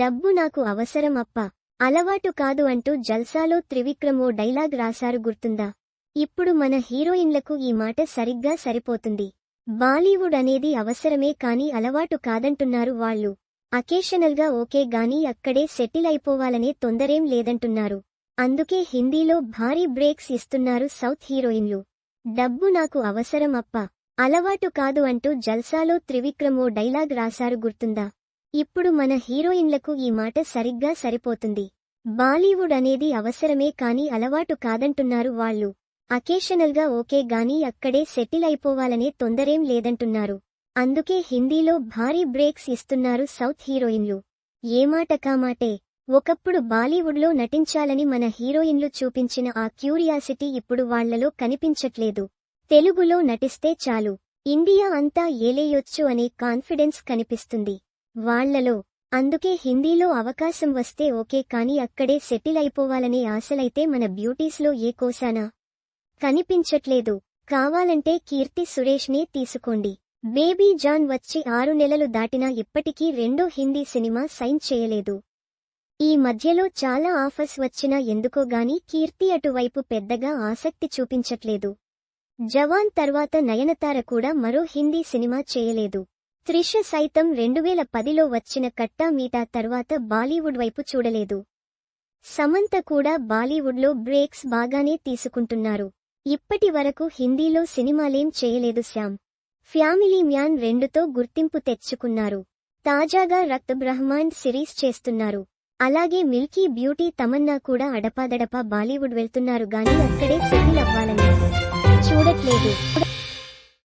డబ్బు నాకు అవసరం అప్ప అలవాటు కాదు అంటూ జల్సాలో త్రివిక్రమో డైలాగ్ రాశారు గుర్తుందా? ఇప్పుడు మన హీరోయిన్లకు ఈ మాట సరిగ్గా సరిపోతుంది. బాలీవుడ్ అనేది అవసరమే కాని అలవాటు కాదంటున్నారు వాళ్ళు. అకేషనల్గా ఓకే గాని అక్కడే సెటిల్ అయిపోవాలనే తొందరేం లేదంటున్నారు. అందుకే హిందీలో భారీ బ్రేక్స్ ఇస్తున్నారు సౌత్ హీరోయిన్లు. డబ్బు నాకు అవసరం అప్ప అలవాటు కాదు అంటూ జల్సాలో త్రివిక్రమో డైలాగ్ రాశారు గుర్తుందా? ఇప్పుడు మన హీరోయిన్లకు ఈ మాట సరిగ్గా సరిపోతుంది. బాలీవుడ్ అనేది అవసరమే కాని అలవాటు కాదంటున్నారు వాళ్ళు. అకేషనల్గా ఓకే గాని అక్కడే సెటిల్ అయిపోవాలనే తొందరేం లేదంటున్నారు. అందుకే హిందీలో భారీ బ్రేక్స్ ఇస్తున్నారు సౌత్ హీరోయిన్లు. ఏమాట కామాటే ఒకప్పుడు బాలీవుడ్లో నటించాలని మన హీరోయిన్లు చూపించిన ఆ క్యూరియాసిటీ ఇప్పుడు వాళ్ళలో కనిపించట్లేదు. తెలుగులో నటిస్తే చాలు. ఇండియా అంతా ఏలేయొచ్చు అనే కాన్ఫిడెన్స్ కనిపిస్తుంది. వాళ్ళలో అందుకే హిందీలో అవకాశం వస్తే ఓకే కాని అక్కడే సెటిల్ అయిపోవాలనే ఆశలైతే మన బ్యూటీస్లో ఏ కోశానా? కనిపించట్లేదు. కావాలంటే కీర్తి సురేష్నే తీసుకోండి. బేబీ జాన్ వచ్చి ఆరు నెలలు దాటినా ఇప్పటికీ రెండో హిందీ సినిమా సైన్ చేయలేదు. ఈ మధ్యలో చాలా ఆఫర్స్ వచ్చినా ఎందుకోగాని కీర్తి అటువైపు పెద్దగా ఆసక్తి చూపించట్లేదు. జవాన్ తర్వాత నయనతార కూడా మరో హిందీ సినిమా చేయలేదు. త్రిష సైతం రెండువేల పదిలో వచ్చిన కట్టా మీటా తర్వాత బాలీవుడ్ వైపు చూడలేదు. సమంత కూడా బాలీవుడ్లో బ్రేక్స్ బాగానే తీసుకుంటున్నారు. ఇప్పటి వరకు హిందీలో సినిమాలేం చేయలేదు శ్యామ్. ఫ్యామిలీ మ్యాన్ రెండుతో గుర్తింపు తెచ్చుకున్నారు. తాజాగా రక్త్ బ్రహ్మాండ్ సిరీస్ చేస్తున్నారు. అలాగే మిల్కీ బ్యూటీ తమన్నా కూడా అడపాదడపా బాలీవుడ్ వెళ్తున్నారు గాని అక్కడే సెటిల్ అవ్వాలని చూడట్లేదు.